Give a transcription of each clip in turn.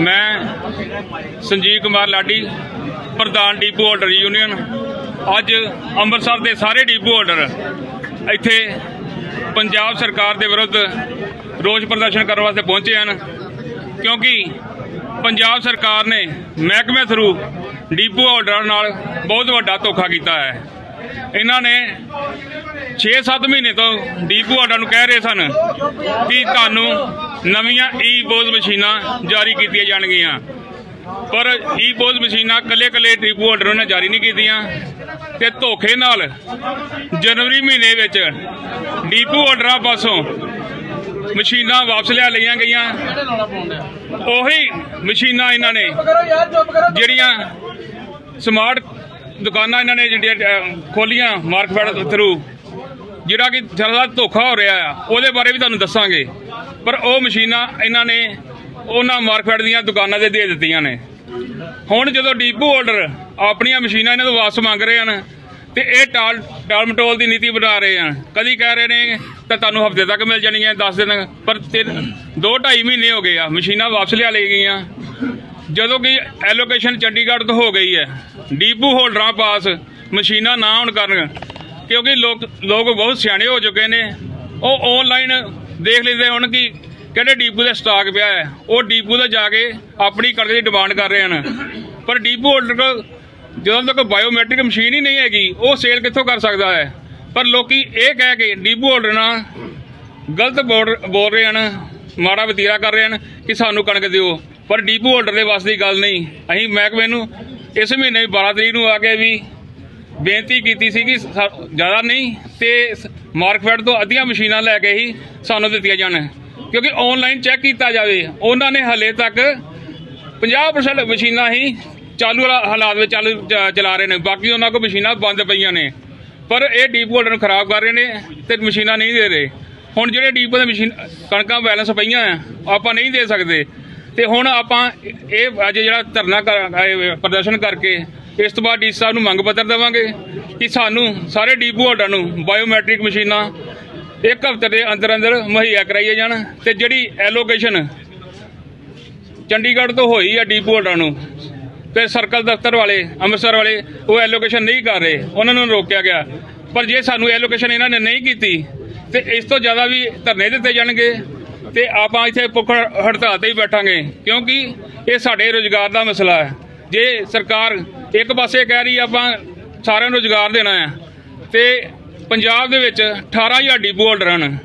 ਮੈਂ ਸੰਜੀਵ ਕੁਮਾਰ ਲਾਡੀ, ਪ੍ਰਧਾਨ depot holder union. ਅੱਜ ਅੰਮ੍ਰਿਤਸਰ ਦੇ ਸਾਰੇ ਡੀਪੂ ਹੋਲਡਰ ਇੱਥੇ ਪੰਜਾਬ ਸਰਕਾਰ ਦੇ ਵਿਰੁੱਧ ਰੋਸ ਪ੍ਰਦਰਸ਼ਨ ਕਰਨ ਵਾਸਤੇ ਪਹੁੰਚੇ ਹਨ। ਕਿਉਂਕਿ ਪੰਜਾਬ ਸਰਕਾਰ ਨੇ ਮਹਿਕਮੇ ਥਰੂ ਡੀਪੂ ਹੋਲਡਰਾਂ ਨਾਲ ਬਹੁਤ ਵੱਡਾ ਧੋਖਾ ਕੀਤਾ ਹੈ। ਇਹਨਾਂ ਨੇ 6-7 ਮਹੀਨੇ ਤੋਂ ਡੀਪੂ ਹੋਲਡਰਾਂ ਨੂੰ ਕਹਿ ਰਹੇ ਸਨ ਕਿ ਤੁਹਾਨੂੰ ਨਵੀਆਂ ਈ ਬੋਜ਼ ਮਸ਼ੀਨਾਂ ਜਾਰੀ ਕੀਤੀਆਂ ਜਾਣਗੀਆਂ। ਪਰ ਈ ਬੋਜ਼ ਮਸ਼ੀਨਾਂ ਕੱਲੇ ਕੱਲੇ ਡੀਪੂ ਹੋਲਡਰਾਂ ਨੇ ਜਾਰੀ ਨਹੀਂ ਕੀਤੀਆਂ ਤੇ ਧੋਖੇ ਨਾਲ ਜਨਵਰੀ ਮਹੀਨੇ ਵਿੱਚ ਡੀਪੂ ਹੋਲਡਰਾਂ ਪਾਸੋਂ ਮਸ਼ੀਨਾਂ ਵਾਪਸ ਲਿਆ ਲਈਆਂ ਗਈਆਂ। ਉਹੀ ਮਸ਼ੀਨਾਂ ਇਹਨਾਂ ਨੇ ਜਿਹੜੀਆਂ ਸਮਾਰਟ ਦੁਕਾਨਾਂ ਇਹਨਾਂ ਨੇ ਜਿਹੜੀਆਂ ਖੋਲੀਆਂ ਮਾਰਕਫੈਟ ਥਰੂ ਜਿਹੜਾ ਕਿ ਜ਼ਿਆਦਾ ਧੋਖਾ ਹੋ ਰਿਹਾ ਆ, ਉਹਦੇ ਬਾਰੇ ਵੀ ਤੁਹਾਨੂੰ ਦੱਸਾਂਗੇ। ਪਰ ਉਹ ਮਸ਼ੀਨਾਂ ਇਹਨਾਂ ਨੇ ਉਹਨਾਂ ਮਾਰਕਫੈਟ ਦੀਆਂ ਦੁਕਾਨਾਂ ਤੇ ਦੇ ਦਿੱਤੀਆਂ ਨੇ। ਹੁਣ ਜਦੋਂ ਡੀਪੂ ਹੋਲਡਰ ਆਪਣੀਆਂ ਮਸ਼ੀਨਾਂ ਇਹਨਾਂ ਤੋਂ ਵਾਪਸ ਮੰਗ ਰਹੇ ਹਨ ਤੇ ਇਹ ਟਾਲ ਟਾਲ ਮਟੋਲ ਦੀ ਨੀਤੀ ਬਣਾ ਰਹੇ ਹਨ। ਕਦੀ ਕਹਿ ਰਹੇ ਨੇ ਤਾਂ ਤੁਹਾਨੂੰ ਹਫ਼ਤੇ ਤੱਕ ਮਿਲ ਜਾਣਗੀਆਂ 10 ਦਿਨ, ਪਰ 2 2.5 ਮਹੀਨੇ ਹੋ ਗਏ ਆ, ਮਸ਼ੀਨਾਂ ਵਾਪਸ ਲਿਆ ਲਈ ਗਈਆਂ। ਜਦੋਂ ਕਿ ਐਲੋਕੇਸ਼ਨ ਚੰਡੀਗੜ੍ਹ ਤੋਂ ਹੋ ਗਈ ਹੈ। ਡੀਪੂ ਹੋਲਡਰਾਂ ਪਾਸ ਮਸ਼ੀਨਾਂ ਨਾ ਹੋਣ ਕਾਰਨ, ਕਿਉਂਕਿ ਲੋਕ ਲੋਕ ਬਹੁਤ ਸਿਆਣੇ ਹੋ ਚੁੱਕੇ ਨੇ। ਉਹ ਆਨਲਾਈਨ ਦੇਖ ਲੈਂਦੇ ਹੁਣ ਕਿ ਕਿਹੜੇ ਡੀਪੂ ਦਾ ਸਟਾਕ ਪਿਆ ਹੈ। ਉਹ ਡੀਪੂ ਦਾ ਜਾ ਕੇ ਆਪਣੀ ਕਰਜ਼ੇ ਦੀ ਡਿਮਾਂਡ ਕਰ ਰਹੇ ਹਨ। ਪਰ ਡੀਪੂ ਹੋਲਡਰ ਕੋਲ ਜਦੋਂ ਤੱਕ ਬਾਇਓਮੈਟ੍ਰਿਕ ਮਸ਼ੀਨ ਹੀ ਨਹੀਂ ਹੈਗੀ, ਉਹ ਸੇਲ ਕਿੱਥੋਂ ਕਰ ਸਕਦਾ ਹੈ? ਪਰ ਲੋਕੀ ਇਹ ਕਹਿ ਕੇ ਡੀਪੂ ਹੋਲਡਰ ਨਾਲ ਗਲਤ ਬੋਲ ਬੋਲ ਰਹੇ ਹਨ, ਮਾੜਾ ਵਤੀਰਾ ਕਰ ਰਹੇ ਹਨ ਕਿ ਸਾਨੂੰ ਕਣਕ ਦਿਓ। ਪਰ ਡੀਪੂ ਹੋਲਡਰ ਦੇ ਵਾਸਤੇ ਦੀ ਗੱਲ ਨਹੀਂ। ਅਸੀਂ ਮਹਿਕਮੇ ਨੂੰ ਇਸ ਮਹੀਨੇ ਦੀ 12 ਤਰੀਕ ਨੂੰ ਆ ਕੇ ਵੀ ਬੇਨਤੀ ਕੀਤੀ ਸੀ ਕਿ ਸਾ- ਜ਼ਿਆਦਾ ਨਹੀਂ ਤੇ ਸ- ਮਾਰਕਫੈਟ ਤੋਂ ਅੱਧੀਆਂ ਮਸ਼ੀਨਾਂ ਲੈ ਕੇ ਹੀ ਸਾਨੂੰ ਦਿੱਤੀਆਂ ਜਾਣ। ਕਿਉਂਕਿ ਆਨਲਾਈਨ ਚੈੱਕ ਕੀਤਾ ਜਾਵੇ, ਉਹਨਾਂ ਨੇ ਹਲੇ ਤੱਕ 50% ਮਸ਼ੀਨਾਂ ਹੀ ਚਾਲੂ ਹਾਲਾਤ ਵਿੱਚ ਚਾਲੂ ਚ- ਚਲਾ ਰਹੇ ਨੇ। ਬਾਕੀ ਉਹਨਾਂ ਕੋਲ ਮਸ਼ੀਨਾਂ ਬੰਦ ਪਈਆਂ ਨੇ। ਪਰ ਇਹ ਡੀਪ ਹੋਲਡਰ ਨੂੰ ਖਰਾਬ ਕਰ ਰਹੇ ਨੇ ਤੇ ਮਸ਼ੀਨਾਂ ਨਹੀਂ ਦੇ ਰਹੇ। ਹੁਣ ਜਿਹੜੇ ਡੀਪ ਦੇ ਮਸ਼ੀਨ ਕਣਕਾਂ ਬੈਲੈਂਸ ਪਈਆਂ ਆ, ਆਪਾਂ ਨਹੀਂ ਦੇ ਸਕਦੇ। ਤੇ ਹੁਣ ਆਪਾਂ ਇਹ ਅੱਜ ਜਿਹੜਾ ਧਰਨਾ ਕਰ- ਪ੍ਰਦਰਸ਼ਨ ਕਰਕੇ ਇਸ ਤੋਂ ਬਾਅਦ ਡੀ ਸਾਹਿਬ ਨੂੰ ਮੰਗ ਪੱਤਰ ਦੇਵਾਂਗੇ ਕਿ ਸਾਨੂੰ ਸਾਰੇ ਡੀਪੂ ਹੋਲਡਰਾਂ ਨੂੰ ਬਾਇਓਮੈਟ੍ਰਿਕ ਮਸ਼ੀਨਾਂ ਇੱਕ ਹਫ਼ਤੇ ਦੇ ਅੰਦਰ ਅੰਦਰ ਮੁਹੱਈਆ ਕਰਾਈਏ ਜਾਣ ਤੇ ਜਿਹੜੀ ਐਲੋਕੇਸ਼ਨ ਚੰਡੀਗੜ੍ਹ ਤੋਂ ਹੋਈ ਆ ਡੀਪੂ ਹੋਲਡਰਾਂ ਨੂੰ ਤੇ ਸਰਕਲ ਦਫ਼ਤਰ ਵਾਲੇ, ਅੰਮ੍ਰਿਤਸਰ ਵਾਲੇ ਉਹ ਐਲੋਕੇਸ਼ਨ ਨਹੀਂ ਕਰ ਰਹੇ, ਉਹਨਾਂ ਨੂੰ ਰੋਕਿਆ ਗਿਆ। ਪਰ ਜੇ ਸਾਨੂੰ ਐਲੋਕੇਸ਼ਨ ਇਹਨਾਂ ਨੇ ਨਹੀਂ ਕੀਤੀ, ਤੇ ਇਸ ਤੋਂ ਜ਼ਿਆਦਾ ਵੀ ਧਰਨੇ ਦਿੱਤੇ ਜਾਣਗੇ। ਤੇ ਆਪਾਂ ਇੱਥੇ ਭੁੱਖ ਹੜਤਾਲ ਤੇ ਹੀ ਬੈਠਾਂਗੇ, ਕਿਉਂਕਿ ਇਹ ਸਾਡੇ ਰੋਜ਼ਗਾਰ ਦਾ ਮਸਲਾ ਹੈ। ਜੇ ਸਰਕਾਰ ਇੱਕ ਪਾਸੇ ਕਹਿ ਰਹੀ ਆਪਾਂ ਸਾਰਿਆਂ ਨੂੰ ਰੋਜ਼ਗਾਰ ਦੇਣਾ ਹੈ, ਤੇ ਪੰਜਾਬ ਦੇ ਵਿੱਚ 18000 ਡੀਪੂ ਹੋਲਡਰ ਹਨ।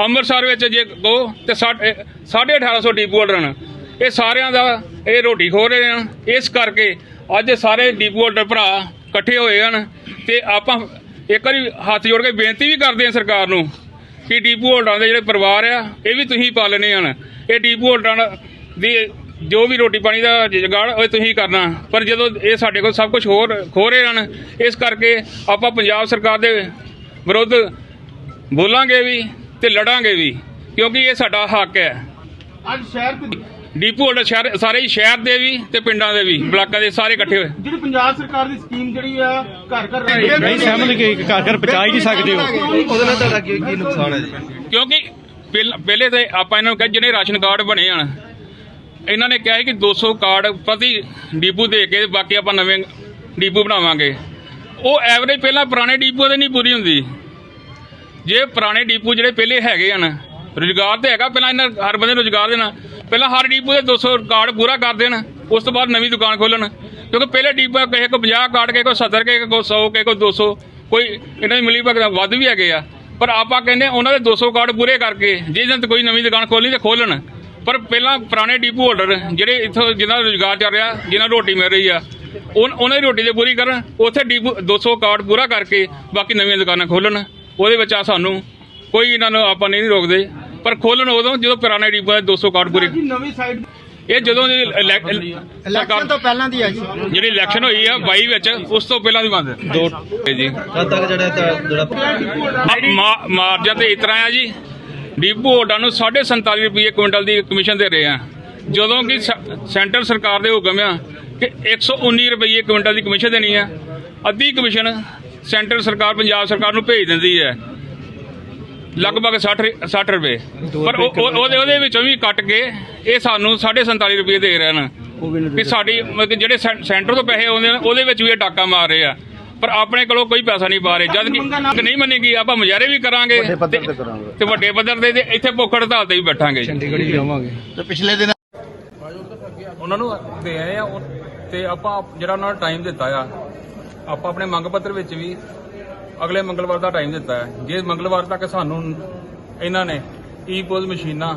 ਅੰਮ੍ਰਿਤਸਰ ਵਿੱਚ ਜੇ ਕਹੋ ਤੇ 1850 ਡੀਪੂ ਹੋਲਡਰ ਹਨ। ਇਹ ਸਾਰਿਆਂ ਦਾ ਇਹ ਰੋਟੀ ਖੋ ਰਹੇ ਹਨ। ਇਸ ਕਰਕੇ ਅੱਜ ਸਾਰੇ ਡੀਪੂ ਹੋਲਡਰ ਭਰਾ ਇਕੱਠੇ ਹੋਏ ਹਨ, ਤੇ ਆਪਾਂ ਇੱਕ ਵਾਰੀ ਹੱਥ ਜੋੜ ਕੇ ਬੇਨਤੀ ਵੀ ਕਰਦੇ ਹਾਂ ਸਰਕਾਰ ਨੂੰ ਕਿ ਡੀਪੂ ਹੋਲਡਰਾਂ ਦੇ ਜਿਹੜੇ ਪਰਿਵਾਰ ਆ, ਇਹ ਵੀ ਤੁਸੀਂ ਪਾਲਣੇ ਹਨ ਇਹ ਡੀਪੂ ਹੋਲਡਰਾਂ ਦੀ ਜੋ ਵੀ ਰੋਟੀ ਪਾਣੀ ਦਾ ਜਗਾੜ, ਉਹ ਤੁਸੀਂ ਕਰਨਾ। ਪਰ ਜਦੋਂ ਇਹ ਸਾਡੇ ਕੋਲ ਸਭ ਕੁਝ ਹੋਰ ਖੋ ਰਹੇ ਹਨ ਇਸ ਕਰਕੇ ਆਪਾਂ ਪੰਜਾਬ ਸਰਕਾਰ ਦੇ ਵਿਰੁੱਧ ਬੋਲਾਂਗੇ ਵੀ ਤੇ ਲੜਾਂਗੇ ਵੀ, ਕਿਉਂਕਿ ਇਹ ਸਾਡਾ ਹੱਕ ਹੈ। ਅੱਜ ਸ਼ਹਿਰ ਡੀਪੂ ਹੋਲਡਰ ਸ਼ਹਿਰ ਸਾਰੇ ਹੀ ਸ਼ਹਿਰ ਦੇ ਵੀ ਤੇ ਪਿੰਡਾਂ ਦੇ ਵੀ ਬਲਾਕਾਂ ਦੇ ਸਾਰੇ ਇਕੱਠੇ ਹੋਏ। ਜਿਹੜੀ ਪੰਜਾਬ ਸਰਕਾਰ ਦੀ ਸਕੀਮ ਜਿਹੜੀ ਆ ਘਰ ਘਰ ਨਹੀਂ ਸਹਿਮਤ ਕਿ ਘਰ ਘਰ ਪਹੁੰਚਾ ਹੀ ਨਹੀਂ ਸਕਦੇ ਹੋ ਉਹਦੇ ਨਾਲ ਤੁਹਾਡਾ ਕੀ ਕੀ ਨੁਕਸਾਨ ਹੈ ਜੀ? ਕਿਉਂਕਿ ਪਹਿਲ- ਪਹਿਲੇ ਤੇ ਆਪਾਂ ਇਹਨਾਂ ਨੂੰ ਕਿਹਾ ਜਿਹੜੇ ਰਾਸ਼ਨ ਕਾਰਡ ਬਣੇ ਹਨ ਇਹਨਾਂ ਨੇ ਕਿਹਾ ਸੀ ਕਿ 200 ਕਾਰਡ ਪ੍ਰਤੀ ਡੀਪੂ ਦੇ ਕੇ ਬਾਕੀ ਆਪਾਂ ਨਵੇਂ ਡੀਪੂ ਬਣਾਵਾਂਗੇ। ਉਹ ਐਵਰੇਜ ਪਹਿਲਾਂ ਪੁਰਾਣੇ ਡੀਪੂ ਦੇ ਨਹੀਂ ਪੂਰੀ ਹੁੰਦੀ। ਜੇ ਪੁਰਾਣੇ ਡੀਪੂ ਜਿਹੜੇ ਪਹਿਲੇ ਹੈਗੇ ਹਨ ਰੁਜ਼ਗਾਰ ਤੇ ਹੈਗਾ ਪਹਿਲਾਂ ਇਹਨਾਂ ਹਰ ਬੰਦੇ ਨੂੰ ਰੁਜ਼ਗਾਰ ਦੇਣਾ। ਪਹਿਲਾਂ ਹਰ ਡੀਪੂ ਦੇ 200 ਕਾਰਡ ਪੂਰਾ ਕਰ ਦੇਣ, ਉਸ ਤੋਂ ਬਾਅਦ ਨਵੀਂ ਦੁਕਾਨ ਖੋਲਣ ਕਿਉਂਕਿ ਪਹਿਲੇ ਡੀਪੂ ਕਿਸੇ ਕੋ 50 ਕਾਰਡ, ਕਿਸੇ ਕੋ 70 ਕਿਸੇ ਕੋ 100 ਕਿਸੇ ਕੋ 200 ਕੋਈ ਇਹਨਾਂ ਦੀ ਮਿਲੀ ਭਗਤ ਵੱਧ ਵੀ ਹੈਗੇ ਆ। ਪਰ ਆਪਾਂ ਕਹਿੰਦੇ ਉਹਨਾਂ ਦੇ 200 ਕਾਰਡ ਪੂਰੇ ਕਰਕੇ, ਜੇ ਜੰਤ ਕੋਈ ਨਵੀਂ ਦੁਕਾਨ ਖੋਲਣੀ ਤੇ ਖੋਲਣ ਪਰ ਪਹਿਲਾਂ ਪੁਰਾਣੇ ਡੀਪੂ ਹੋਲਡਰ, ਜਿਹੜੇ ਇੱਥੋਂ ਜਿਨ੍ਹਾਂ ਦਾ ਰੁਜ਼ਗਾਰ ਚੱਲ ਰਿਹਾ ਜਿਨ੍ਹਾਂ ਨੂੰ ਰੋਟੀ ਮਿਲ ਰਹੀ ਆ ਉਨ- ਉਹਨਾਂ ਦੀ ਰੋਟੀ ਤੇ ਪੂਰੀ ਕਰਨ, ਉੱਥੇ ਡੀਪੂ 200 ਕਾਰਡ ਪੂਰਾ ਕਰਕੇ ਬਾਕੀ ਨਵੀਆਂ ਦੁਕਾਨਾਂ ਖੋਲਣ ਉਹਦੇ ਵਿੱਚ ਆ ਸਾਨੂੰ ਕੋਈ ਇਹਨਾਂ ਨੂੰ ਆਪਾਂ ਨਹੀਂ ਰੋਕਦੇ। ਪਰ ਖੋਲਣ ਉਦੋਂ ਜਦੋਂ ਪੁਰਾਣੇ ਡੀਪੂ ਦੇ 200 ਕਾਰਡ ਪੂਰੇ ਜੀ ਨਵੀਂ ਸਾਈਡ ਇਹ ਜਦੋਂ ਦੀ ਇਲੈਕ- ਇਲੈਕਸ਼ਨ ਤੋਂ ਪਹਿਲਾਂ ਦੀ ਆ। ਜੀ। ਜਿਹੜੀ ਇਲੈਕਸ਼ਨ ਹੋਈ ਆ 22 ਵਿੱਚ ਉਸ ਤੋਂ ਪਹਿਲਾਂ ਦੀ ਬੰਦ ਦੋ ਜੀ। ਕਦ ਤੱਕ ਜਿਹੜਾ ਤਾਂ- ਜਿਹੜਾ ਮਾ- ਮਾਰਜਨ ਤੇ ਇਤਰਾ ਆ ਜੀ। ਡੀਪੂ ਹੋਲਡਰਾਂ ਨੂੰ 47.5 ਰੁਪਏ ਕੁਇੰਟਲ ਦੀ ਕਮਿਸ਼ਨ ਦੇ ਰਹੇ ਆ। ਜਦੋਂ ਕਿ ਸ- ਸੈਂਟਰ ਸਰਕਾਰ ਦੇ ਹੁਕਮ ਆ ਕਿ 119 ਰੁਪਏ ਕੁਇੰਟਲ ਦੀ ਕਮਿਸ਼ਨ ਦੇਣੀ ਆ। ਅੱਧੀ ਕਮਿਸ਼ਨ ਸੈਂਟਰ ਸਰਕਾਰ ਪੰਜਾਬ ਸਰਕਾਰ ਨੂੰ ਭੇਜ ਦਿੰਦੀ ਹੈ। ਲਗਭਗ 60 60 ਰੁਪਏ। ਪਰ ਉਹ- ਉਹ- ਉਹਦੇ ਉਹਦੇ ਵਿੱਚੋਂ ਵੀ ਕੱਟ ਕੇ ਇਹ ਸਾਨੂੰ 47.5 ਰੁਪਏ ਦੇ ਰਹੇ ਨੇ ਵੀ ਸਾਡੀ ਮਤਲਬ ਕਿ ਜਿਹੜੇ ਸੈਂ- ਸੈਂਟਰ ਤੋਂ ਪੈਸੇ ਆਉਂਦੇ ਨੇ ਉਹਦੇ ਵਿੱਚ ਵੀ ਇਹ ਡਾਕਾ ਮਾਰ ਰਹੇ ਆ। ਪਰ ਆਪਣੇ ਕੋਲੋਂ ਕੋਈ ਪੈਸਾ ਨਹੀਂ ਪਾ ਰਹੇ। ਜਦ ਕਿ ਮੰਗ ਨਹੀਂ ਮੰਨੇਗੀ ਆਪਾਂ ਮੁਜ਼ਾਹਰੇ ਵੀ ਕਰਾਂਗੇ ਤੇ ਤੇ ਵੱਡੇ ਪੱਧਰ ਤੇ ਤੇ ਇੱਥੇ ਭੁੱਖ ਹੜਤਾਲ ਤੇ ਵੀ ਬੈਠਾਂਗੇ। ਚੰਡੀਗੜ੍ਹ ਵੀ ਜਾਵਾਂਗੇ। ਤੇ ਪਿਛਲੇ ਦਿਨ ਉਹਨਾਂ ਨੂੰ ਦੇ ਆਏ ਆ ਉਹ- ਤੇ ਆਪਾਂ ਜਿਹੜਾ ਉਹਨਾਂ ਨੂੰ ਟਾਈਮ ਦਿੱਤਾ ਆ ਆਪਾਂ ਆਪਣੇ ਮੰਗ ਪੱਤਰ ਵਿੱਚ ਵੀ ਅਗਲੇ ਮੰਗਲਵਾਰ ਦਾ ਟਾਈਮ ਦਿੱਤਾ ਹੈ। ਜੇ ਮੰਗਲਵਾਰ ਤੱਕ ਸਾਨੂੰ ਇਹਨਾਂ ਨੇ ਈ ਪੋਜ਼ ਮਸ਼ੀਨਾਂ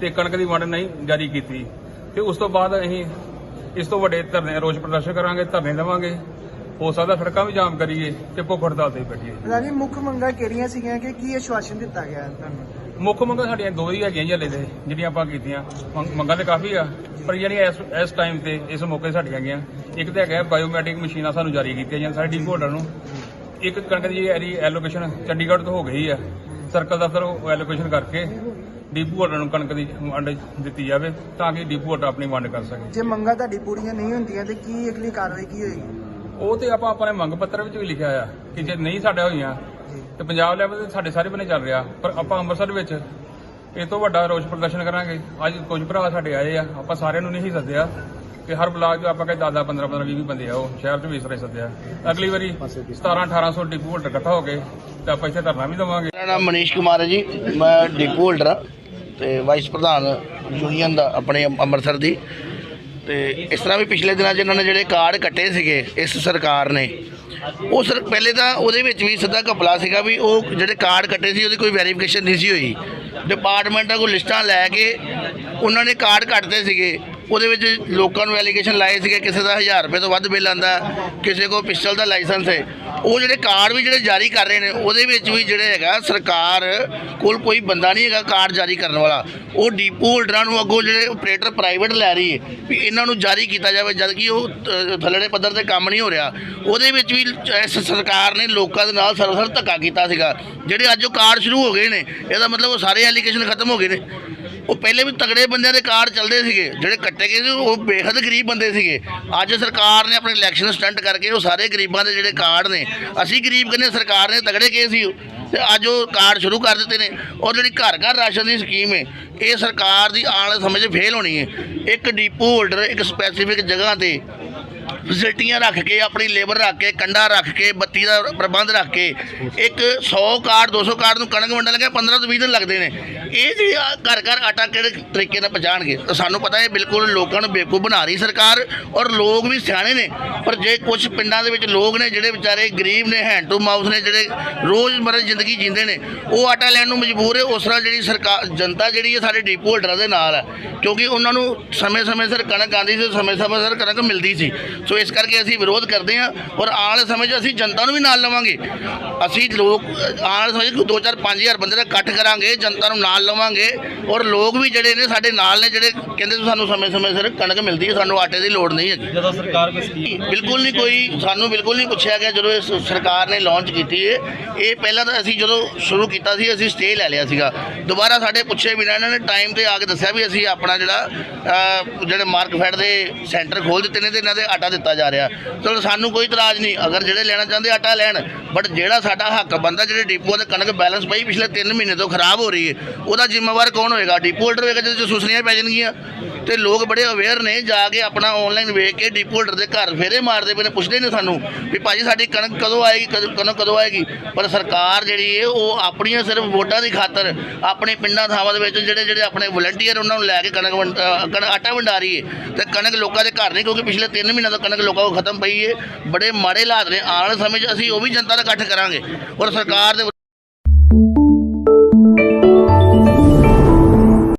ਤੇ ਕਣਕ ਦੀ ਵੰਡ ਨਹੀਂ ਜਾਰੀ ਕੀਤੀ ਤੇ ਉਸ ਤੋਂ ਬਾਅਦ ਅਸੀਂ ਇਸ ਤੋਂ ਵੱਡੇ ਧਰਨੇ ਰੋਸ ਪ੍ਰਦਰਸ਼ਨ ਕਰਾਂਗੇ ਧਰਨੇ ਦੇਵਾਂਗੇ। ਹੋ ਸਕਦਾ ਸੜਕਾਂ ਵੀ ਜਾਮ ਕਰੀਏ ਤੇ ਭੁੱਖ ਹੜਤਾਲ ਤੇ ਬੈਠੀਏ। ਰਾਜੀ ਮੁੱਖ ਮੰਗਾਂ ਕਿਹੜੀਆਂ ਸੀਗੀਆਂ ਕਿ ਕੀ ਆਸ਼ਵਾਸਨ ਦਿੱਤਾ ਗਿਆ ਤੁਹਾਨੂੰ? ਮੁੱਖ ਮੰਗਾਂ ਸਾਡੀਆਂ ਦੋ ਹੀ ਹੈਗੀਆਂ ਜੀ ਹਲੇ ਦੇ ਜਿਹੜੀਆਂ ਆਪਾਂ ਕੀਤੀਆਂ। ਮੰਗ- ਤੇ ਕਾਫੀ ਆ ਪਰ ਜਿਹੜੀਆਂ ਇਸ ਇਸ ਟਾਈਮ ਤੇ ਇਸ ਮੌਕੇ ਸਾਡੀਆਂ ਹੈਗੀਆਂ ਇੱਕ ਤਾਂ ਹੈਗਾ ਬਾਇਓਮੈਟ੍ਰਿਕ ਮਸ਼ੀਨਾਂ ਸਾਨੂੰ ਜਾਰੀ ਕੀਤੀਆਂ ਜਾਂ ਸਾਡੇ ਡੀਪੋ ਹੋਲਡਰ ਨੂੰ। ਇੱਕ ਕਣਕ ਦੀ ਐਰੀ ਐਲੋਕੇਸ਼ਨ ਚੰਡੀਗੜ੍ਹ ਤੋਂ ਹੋ ਗਈ ਆ। ਸਰਕਲ ਦਫ਼ਤਰ ਉਹ ਐਲੋਕੇਸ਼ਨ ਕਰਕੇ ਡੀਪੋ ਹੋਲਡਰ ਨੂੰ ਕਣਕ ਦੀ ਵੰਡ ਦਿੱਤੀ ਜਾਵੇ ਤਾਂ ਕਿ ਡੀਪੋ ਹੋਲਡਰ ਆਪਣੀ ਵੰਡ ਕਰ ਸਕੇ। ਜੇ ਮੰਗਾਂ ਤੁਹਾਡੀ ਪੂਰੀਆਂ ਨਹੀਂ ਹੁੰਦੀਆਂ ਤੇ ਕੀ ਅਗਲੀ ਕਾਰਵਾਈ ਕੀ ਹੋਏਗੀ? ਉਹ ਤੇ ਆਪਾਂ ਆਪਣੇ ਮੰਗ ਪੱਤਰ ਵਿੱਚ ਵੀ ਲਿਖਿਆ ਆ ਕਿ ਜੇ ਨਹੀਂ ਸਾਡੇ ਹੋਈਆਂ ਤੇ ਪੰਜਾਬ ਲੈਵਲ ਤੇ ਸਾਡੇ ਸਾਰੇ ਬਨੇ ਚੱਲ ਰਿਹਾ। ਪਰ ਆਪਾਂ ਅੰਮ੍ਰਿਤਸਰ ਵਿੱਚ ਇਹ ਤੋਂ ਵੱਡਾ ਰੋਸ ਪ੍ਰਦਰਸ਼ਨ ਕਰਾਂਗੇ। ਅੱਜ ਕੁਝ ਭਰਾ ਸਾਡੇ ਆਏ ਆ ਆਪਾਂ ਸਾਰਿਆਂ ਨੂੰ ਨਹੀਂ ਸੱਦਿਆ। ਕਿ ਹਰ ਬਲਾਕ 'ਚ ਆਪਾਂ ਕਹੇ 10 15 15 20 ਬੰਦੇ ਆ ਉਹ, ਸ਼ਹਿਰ 'ਚ ਵੀ ਇਸ ਤਰ੍ਹਾਂ ਹੀ ਸੱਦਿਆ। ਅਗਲੀ ਵਾਰੀ 17 1800 ਡਿਪੂ ਹੋਲਡਰ ਇਕੱਠਾ ਹੋ ਕੇ ਤੇ ਆਪਾਂ ਇੱਥੇ ਧਰਨਾ ਵੀ ਦੇਵਾਂਗੇ। ਮੇਰਾ ਨਾਮ ਮਨੀਸ਼ ਕੁਮਾਰ ਹੈ ਜੀ। ਮੈਂ ਡਿਪੂ ਹੋਲਡਰ ਹਾਂ ਤੇ ਵਾਈਸ ਪ੍ਰਧਾਨ ਯੂਨੀਅਨ ਦਾ ਆਪਣੇ ਅੰਮ੍ਰਿਤਸਰ ਦੀ। ਤੇ ਇਸ ਤਰ੍ਹਾਂ ਵੀ ਪਿਛਲੇ ਦਿਨਾਂ 'ਚ ਇਹਨਾਂ ਨੇ ਜਿਹੜੇ ਕਾਰਡ ਕੱਟੇ ਸੀਗੇ ਇਸ ਸਰਕਾਰ ਨੇ, ਉਹ ਸਰ ਪਹਿਲੇ ਤਾਂ ਉਹਦੇ ਵਿੱਚ ਵੀ ਸਿੱਧਾ ਘਪਲਾ ਸੀਗਾ ਵੀ ਉਹ ਜਿਹੜੇ ਕਾਰਡ ਕੱਟੇ ਸੀ, ਉਹਦੀ ਕੋਈ ਵੈਰੀਫਿਕੇਸ਼ਨ ਨਹੀਂ ਸੀ ਹੋਈ। ਡਿਪਾਰਟਮੈਂਟਾਂ ਕੋਲ ਲਿਸਟਾਂ ਲੈ ਕੇ ਉਹਨਾਂ ਨੇ ਕਾਰਡ ਕੱਟਦੇ ਸੀਗੇ। ਉਹਦੇ ਵਿੱਚ ਲੋਕਾਂ ਨੂੰ ਐਲੀਗੇਸ਼ਨ ਲਾਏ ਸੀਗੇ, ਕਿਸੇ ਦਾ 1000 ਰੁਪਏ ਤੋਂ ਵੱਧ ਬਿੱਲ ਆਂਦਾ ਕਿਸੇ ਕੋਲ ਪਿਸਟਲ ਦਾ ਲਾਇਸੈਂਸ ਹੈ ਉਹ ਜਿਹੜੇ ਕਾਰਡ ਵੀ ਜਿਹੜੇ ਜਾਰੀ ਕਰ ਰਹੇ ਨੇ, ਉਹਦੇ ਵਿੱਚ ਵੀ ਜਿਹੜੇ ਹੈਗਾ ਸਰਕਾਰ ਕੋਲ ਕੋਈ ਬੰਦਾ ਨਹੀਂ ਹੈਗਾ ਕਾਰਡ ਜਾਰੀ ਕਰਨ ਵਾਲਾ। ਉਹ ਡੀਪੂ ਹੋਲਡਰਾਂ ਨੂੰ ਅੱਗੋਂ ਜਿਹੜੇ ਆਪਰੇਟਰ ਪ੍ਰਾਈਵੇਟ ਲੈ ਰਹੀ ਹੈ ਵੀ ਇਹਨਾਂ ਨੂੰ ਜਾਰੀ ਕੀਤਾ ਜਾਵੇ, ਜਦ ਕਿ ਉਹ ਥੱਲੜੇ ਪੱਧਰ ਤੇ ਕੰਮ ਨਹੀਂ ਹੋ ਰਿਹਾ। ਉਹਦੇ ਵਿੱਚ ਵੀ ਇਸ ਸਰਕਾਰ ਨੇ ਲੋਕਾਂ ਦੇ ਨਾਲ ਸਰਸਰ ਧੱਕਾ ਕੀਤਾ ਸੀਗਾ। ਜਿਹੜੇ ਅੱਜ ਉਹ ਕਾਰਡ ਸ਼ੁਰੂ ਹੋ ਗਏ ਨੇ, ਇਹਦਾ ਮਤਲਬ ਉਹ ਸਾਰੇ ਐਲੀਗੇਸ਼ਨ ਖਤਮ ਹੋ ਗਏ ਨੇ। ਉਹ ਪਹਿਲੇ ਵੀ ਤਗੜੇ ਬੰਦਿਆਂ ਦੇ ਕਾਰਡ ਚੱਲਦੇ ਸੀਗੇ, ਜਿਹੜੇ ਕੱਟੇ ਗਏ ਸੀ, ਉਹ ਬੇਹੱਦ ਗਰੀਬ ਬੰਦੇ ਸੀਗੇ। ਅੱਜ ਸਰਕਾਰ ਨੇ ਆਪਣੇ ਇਲੈਕਸ਼ਨ ਸਟੰਟ ਕਰਕੇ ਉਹ ਸਾਰੇ ਗਰੀਬਾਂ ਦੇ ਜਿਹੜੇ ਕਾਰਡ ਨੇ, ਅਸੀਂ ਗਰੀਬ ਕਹਿੰਦੇ ਸਰਕਾਰ ਨੇ ਤਗੜੇ ਕਹੇ ਸੀ ਉਹ। ਤੇ ਅੱਜ ਉਹ ਕਾਰਡ ਸ਼ੁਰੂ ਕਰ ਦਿੱਤੇ ਨੇ। ਔਰ ਜਿਹੜੀ ਘਰ ਘਰ ਰਾਸ਼ਨ ਦੀ ਸਕੀਮ ਹੈ ਇਹ ਸਰਕਾਰ ਦੀ ਆਉਣ ਵਾਲੇ ਸਮੇਂ 'ਚ ਫੇਲ ਹੋਣੀ ਹੈ ਇੱਕ ਡੀਪੂ ਹੋਲਡਰ ਇੱਕ ਸਪੈਸੀਫਿਕ ਜਗ੍ਹਾ ਤੇ ਫੈਸਿਲਿਟੀਆਂ ਰੱਖ ਕੇ, ਆਪਣੀ ਲੇਬਰ ਰੱਖ ਕੇ, ਕੰਡਾ ਰੱਖ ਕੇ, ਬੱਤੀ ਦਾ ਪ੍ਰਬੰਧ ਰੱਖ ਕੇ, ਇੱਕ 100 ਕਾਰਡ 200 ਕਾਰਡ ਨੂੰ ਕਣਕ ਵੰਡਣ ਲੱਗਾ 15 ਤੋਂ 20 ਦਿਨ ਲੱਗਦੇ ਨੇ। ਇਹ ਜਿਹੜੇ ਆ ਘਰ ਘਰ ਆਟਾ ਕਿਹੜੇ ਤਰੀਕੇ ਨਾਲ ਪਹੁੰਚਾਣਗੇ? ਤਾਂ ਸਾਨੂੰ ਪਤਾ ਇਹ ਬਿਲਕੁਲ ਲੋਕਾਂ ਨੂੰ ਬੇਵਕੂਫ ਬਣਾ ਰਹੀ ਸਰਕਾਰ ਔਰ ਲੋਕ ਵੀ ਸਿਆਣੇ ਨੇ। ਪਰ ਜੇ ਕੁਝ ਪਿੰਡਾਂ ਦੇ ਵਿੱਚ ਲੋਕ ਨੇ, ਜਿਹੜੇ ਵਿਚਾਰੇ ਗਰੀਬ ਨੇ, ਹੈਂਡ ਟੂ ਮਾਊਥ ਨੇ, ਜਿਹੜੇ ਰੋਜ਼ਮਰਰਾ ਜ਼ਿੰਦਗੀ ਜੀਂਦੇ ਨੇ, ਉਹ ਆਟਾ ਲੈਣ ਨੂੰ ਮਜਬੂਰ ਹੈ। ਉਸ ਤਰ੍ਹਾਂ ਜਿਹੜੀ ਸਰਕਾਰ, ਜਨਤਾ ਜਿਹੜੀ ਹੈ ਸਾਡੇ ਡੀਪੂ ਹੋਲਡਰਾਂ ਦੇ ਨਾਲ ਹੈ। ਕਿਉਂਕਿ ਉਹਨਾਂ ਨੂੰ ਸਮੇਂ-ਸਮੇਂ ਸਿਰ ਕਣਕ ਆਉਂਦੀ ਸੀ, ਸਮੇਂ-ਸਮੇਂ ਸਿਰ ਕਣਕ ਮਿਲਦੀ ਸੀ। ਸੋ ਇਸ ਕਰਕੇ ਅਸੀਂ ਵਿਰੋਧ ਕਰਦੇ ਹਾਂ ਔਰ ਆਉਣ ਵਾਲੇ ਸਮੇਂ 'ਚ ਅਸੀਂ ਜਨਤਾ ਨੂੰ ਵੀ ਨਾਲ ਲਵਾਂਗੇ। ਅਸੀਂ ਲੋਕ ਆਉਣ ਵਾਲੇ ਸਮੇਂ 'ਚ 2-4 5000 ਬੰਦੇ ਦਾ ਇਕੱਠ ਕਰਾਂਗੇ ਜਨਤਾ ਨੂੰ ਨਾਲ ਲਵਾਂਗੇ ਔਰ ਲੋਕ ਵੀ ਜਿਹੜੇ ਨੇ ਸਾਡੇ ਨਾਲ ਨੇ ਜਿਹੜੇ ਕਹਿੰਦੇ ਸਾਨੂੰ ਸਮੇਂ-ਸਮੇਂ ਸਿਰ ਕਣਕ ਮਿਲਦੀ ਹੈ ਸਾਨੂੰ ਆਟੇ ਦੀ ਲੋੜ ਨਹੀਂ ਹੈਗੀ। ਜਦੋਂ ਸਰਕਾਰ ਕੋਈ ਸਕੀਮ ਬਿਲਕੁਲ ਨਹੀਂ ਕੋਈ ਸਾਨੂੰ ਬਿਲਕੁਲ ਨਹੀਂ ਪੁੱਛਿਆ ਗਿਆ ਜਦੋਂ ਇਸ ਸਰਕਾਰ ਨੇ ਲਾਂਚ ਕੀਤੀ ਹੈ ਇਹ ਪਹਿਲਾਂ ਤਾਂ ਅਸੀਂ ਜਦੋਂ ਸ਼ੁਰੂ ਕੀਤਾ ਸੀ ਅਸੀਂ ਸਟੇ ਲੈ ਲਿਆ ਸੀਗਾ। ਦੁਬਾਰਾ ਸਾਡੇ ਪੁੱਛੇ ਬਿਨਾਂ ਇਹਨਾਂ ਨੇ ਟਾਈਮ ਤੇ ਆ ਕੇ ਦੱਸਿਆ ਵੀ ਅਸੀਂ ਆਪਣਾ ਜਿਹੜਾ ਜਿਹੜੇ ਮਾਰਕਫੈਡ ਦੇ ਸੈਂਟਰ ਖੋਲ ਦਿੱਤੇ ਨੇ ਤੇ ਇਹਨਾਂ ਦੇ ਆਟਾ ਦਿੱਤਾ ਜਾ ਰਿਹਾ। ਚਲੋ ਸਾਨੂੰ ਕੋਈ ਇਤਰਾਜ਼ ਨਹੀਂ। ਅਗਰ ਜਿਹੜੇ ਲੈਣਾ ਚਾਹੁੰਦੇ ਆਟਾ ਲੈਣ ਬਟ ਜਿਹੜਾ ਸਾਡਾ ਹੱਕ ਬੰਦਾ ਜਿਹੜੇ ਡਿਪੂ ਦੇ ਕਣਕ ਬੈਲੈਂਸ ਪਈ, ਪਿਛਲੇ 3 ਮਹੀਨੇ ਤੋਂ ਖਰਾਬ ਹੋ ਰਹੀ ਹੈ, ਉਹਦਾ ਜ਼ਿੰਮੇਵਾਰ ਕੌਣ ਹੋਏਗਾ? ਡਿਪੂ ਹੋਲਡਰ ਹੋਏਗਾ ਜਿਹਦੇ ਚ ਸੁਸਨੀਆਂ ਪੈ ਜਾਣਗੀਆਂ। ਤੇ ਲੋਕ ਬੜੇ ਅਵੇਅਰ ਨੇ, ਜਾ ਕੇ ਆਪਣਾ ਆਨਲਾਈਨ ਵੇਖ ਕੇ ਡਿਪੂ ਹੋਲਡਰ ਦੇ ਘਰ ਫੇਰੇ ਮਾਰਦੇ ਪਏ ਨੇ, ਪੁੱਛਦੇ ਨੇ ਸਾਨੂੰ ਵੀ ਭਾਜੀ ਸਾਡੀ ਕਣਕ ਕਦੋਂ ਆਏਗੀ, ਕਦੋਂ ਕਣਕ ਕਦੋਂ ਆਏਗੀ? ਪਰ ਸਰਕਾਰ ਜਿਹੜੀ ਹੈ, ਉਹ ਆਪਣੀਆਂ ਸਿਰਫ ਵੋਟਾਂ ਦੀ ਖਾਤਰ ਆਪਣੇ ਪਿੰਡਾਂ ਥਾਵਾਂ ਦੇ ਵਿੱਚ ਜਿਹੜੇ ਜਿਹੜੇ ਆਪਣੇ ਵਲੰਟੀਅਰ ਉਹਨਾਂ ਨੂੰ ਲੈ ਕੇ ਕਣਕ ਵੰਡ- ਅਹ ਆਟਾ ਵੰਡਾ ਰਹੀ ਹੈ, ਤੇ ਕਣਕ ਲੋਕਾਂ ਦੇ ਘਰ ਨਹੀਂ, ਕਿਉਂਕਿ ਪਿਛਲੇ 3 ਮਹੀਨਿਆਂ ਤੋਂ ਕਣਕ ਲੋਕਾਂ ਕੋਲ ਖਤਮ ਪਈ ਹੈ ਬੜੇ ਮਾੜੇ ਹਾਲਾਤ ਨੇ, ਆਉਣ ਵਾਲੇ ਸਮੇਂ 'ਚ ਅਸੀਂ ਉਹ ਵੀ ਜਨਤਾ ਦਾ ਇਕੱਠ ਕਰਾਂਗੇ। ਔਰ ਸਰਕਾਰ ਦੇ